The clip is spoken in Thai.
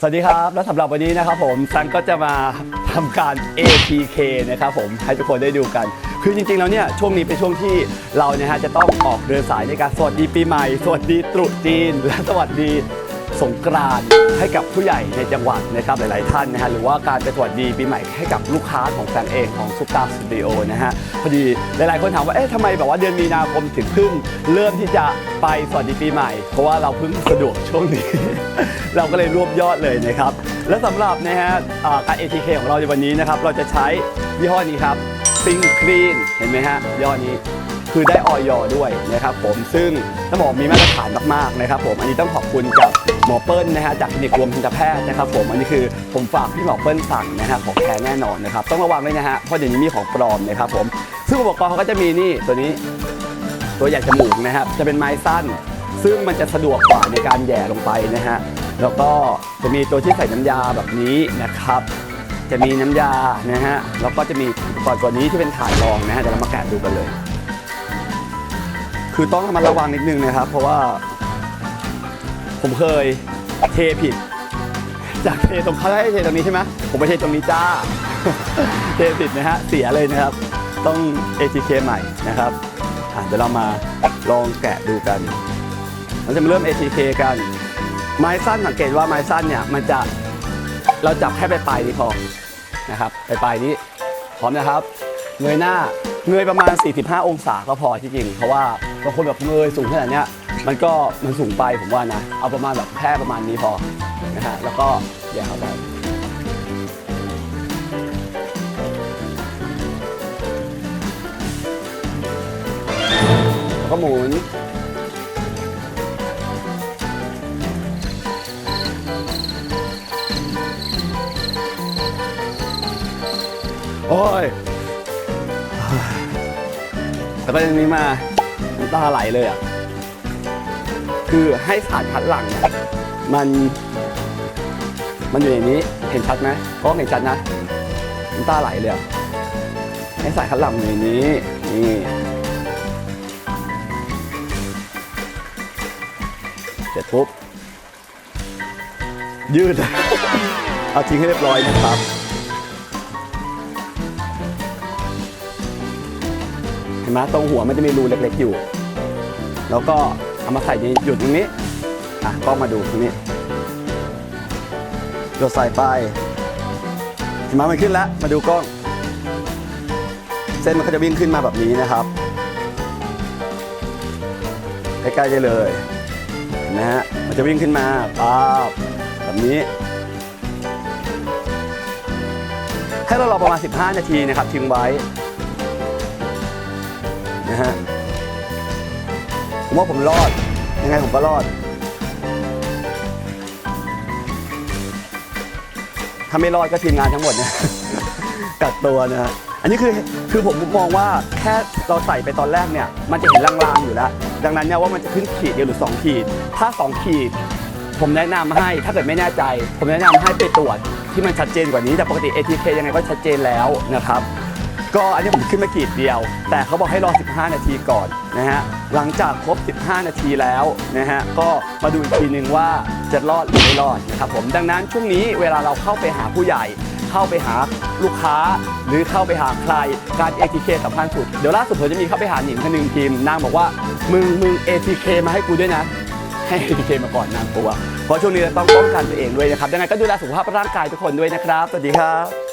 สวัสดีครับ และสำหรับวันนี้นะครับผมซันก็จะมาทำการ ATK นะครับผมให้ทุกคนได้ดูกัน คือจริงๆแล้วเนี่ยช่วงนี้เป็นช่วงที่เราเนี่ยฮะจะต้องออกเดินสายในการสวัสดีปีใหม่ สวัสดีตรุษจีน และสวัสดี สงกรานต์ให้กับผู้ใหญ่ในจังหวัดนะครับหลาย ๆ ท่านนะฮะหรือว่าการไปสวัสดีปีใหม่ให้กับลูกค้าของแฟนเองของซุปตาสตูดิโอนะฮะพอดีหลาย ๆ คนถามว่าเอ๊ะทำไมแบบว่าเดือนมีนาคมถึงเพิ่งเริ่มที่จะไปสวัสดีปีใหม่ เพราะว่าเราเพิ่งสะดวกช่วงนี้ เราก็เลยรวบยอดเลยนะครับและสำหรับนะฮะการ ATK ของเราในวันนี้นะครับเราจะใช้ยี่ห้อนี้ครับซิงคลีนเห็นไหมฮะยี่ห้อนี้คือได้ออยด้วยนะครับผมซึ่งต้องบอกมีมาตรฐานมากๆนะครับผมอันนี้ต้องขอบคุณกับ หมอเปิ้ลนะฮะจากคลินิกรวมทันตแพทย์นะครับผมอันนี้คือผมฝากพี่หมอเปิ้ลสั่งนะฮะของแท้แน่นอนนะครับต้องระวังด้วยนะฮะเพราะเดี๋ยวนี้มีของปลอมนะครับผมซึ่งอุปกรณ์เขาก็จะมีนี่ตัวนี้ตัวใหญ่จมูกนะครับจะเป็นไม้สั้น ซึ่งมันจะสะดวกกว่าในการแย่ลงไปนะฮะแล้วก็จะมีตัวที่ใส่น้ำยาแบบนี้นะครับ จะมีน้ำยานะฮะแล้วก็จะมีอุปกรณ์ตัวนี้ที่เป็นถ่าดรองนะฮะเดี๋ยวเรามาแกะดูกันเลย คือต้องระมัดระวังนิดนึงนะครับ เพราะว่า ผมเคยเทผิด จากเทตรงเขาให้เทตรงนี้ใช่ไหมผมไปเทตรงนี้จ้า เทผิดนะฮะเสียเลยนะครับ ต้อง ATK ใหม่นะครับเดี๋ยวเรามาลองแกะดูกันเราจะมาเริ่ม ATK กัน ไม้สั้นสังเกตว่าไม้สั้นเนี่ยมันจะเราจับแค่ปลายๆนี้พอนะครับปลายๆนี้พร้อมนะครับ เงยหน้าเงยประมาณ 45 องศาก็พอที่จริง เพราะว่าบางคนแบบเงยสูงขนาดเนี้ย มันก็มันสูงไปผมว่านะ เอาประมาณแบบแค่ประมาณนี้พอนะฮะแล้วก็แย่เข้าไปแล้วก็หมุนโอ้ยแล้วก็อย่างนี้มาน้ำตาไหลเลยอะ คือให้สารคัดหลังเนี่ยมันมันอยู่ในนี้เห็นชัดไหมกล้องเห็นชัดนะน้ำตาไหลเลยอะให้สารคัดหลังอยู่ในนี้นี่เสร็จปุ๊บยืดเอาทิ้งให้เรียบร้อยนะครับเห็นไหมตรงหัวมันจะมีรูเล็กๆอยู่ แล้วก็ เอามาใส่ในหยุดตรงนี้ อะกล้องมาดูตรงนี้หยดใส่ไปเห็นไหมมันขึ้นแล้ว มาดูกล้อง เส้นมันก็จะวิ่งขึ้นมาแบบนี้นะครับ ใกล้ๆได้เลยเห็นไหมฮะ มันจะวิ่งขึ้นมาป๊าบแบบนี้ ให้เรารอประมาณ 15 นาทีนะครับ ทิ้งไว้นะฮะ ว่าผมรอด ยังไงผมก็รอด ถ้าไม่รอดก็ทีมงานทั้งหมดเนี่ย กักตัวนะฮะอันนี้คือคือผมมองว่าแค่เราใส่ไปตอนแรกเนี่ย มันจะเห็นลางๆอยู่แล้ว ดังนั้นเนี่ยว่ามันจะขึ้นขีดเดียวหรือ2ขีด ถ้า 2 ขีด ผมแนะนำให้ถ้าเกิดไม่แน่ใจ ผมแนะนำให้ไปตรวจที่มันชัดเจนกว่านี้แต่ปกติ ATK ยังไงก็ชัดเจนแล้วนะครับ ก็อันนี้ผมขึ้นมาขีดเดียว แต่เขาบอกให้รอ 15 นาทีก่อนนะฮะหลังจากครบ 15 นาทีแล้วนะฮะก็มาดูอีกทีหนึ่งว่าจะรอดหรือไม่รอดนะครับผมดังนั้นช่วงนี้เวลาเราเข้าไปหาผู้ใหญ่ เข้าไปหาลูกค้า หรือเข้าไปหาใครการ ATK สำคัญสุดเดี๋ยวล่าสุดผมจะมีเข้าไปหาหนิงคนหนึ่งทีมนางบอกว่ามึงมึง ATK มาให้กูด้วยนะให้ ATK มาก่อนนางกลัวเพราะช่วงนี้เราต้องป้องกันตัวเองด้วยนะครับดังนั้นก็ดูแลสุขภาพร่างกายทุกคนด้วยนะครับสวัสดีครับ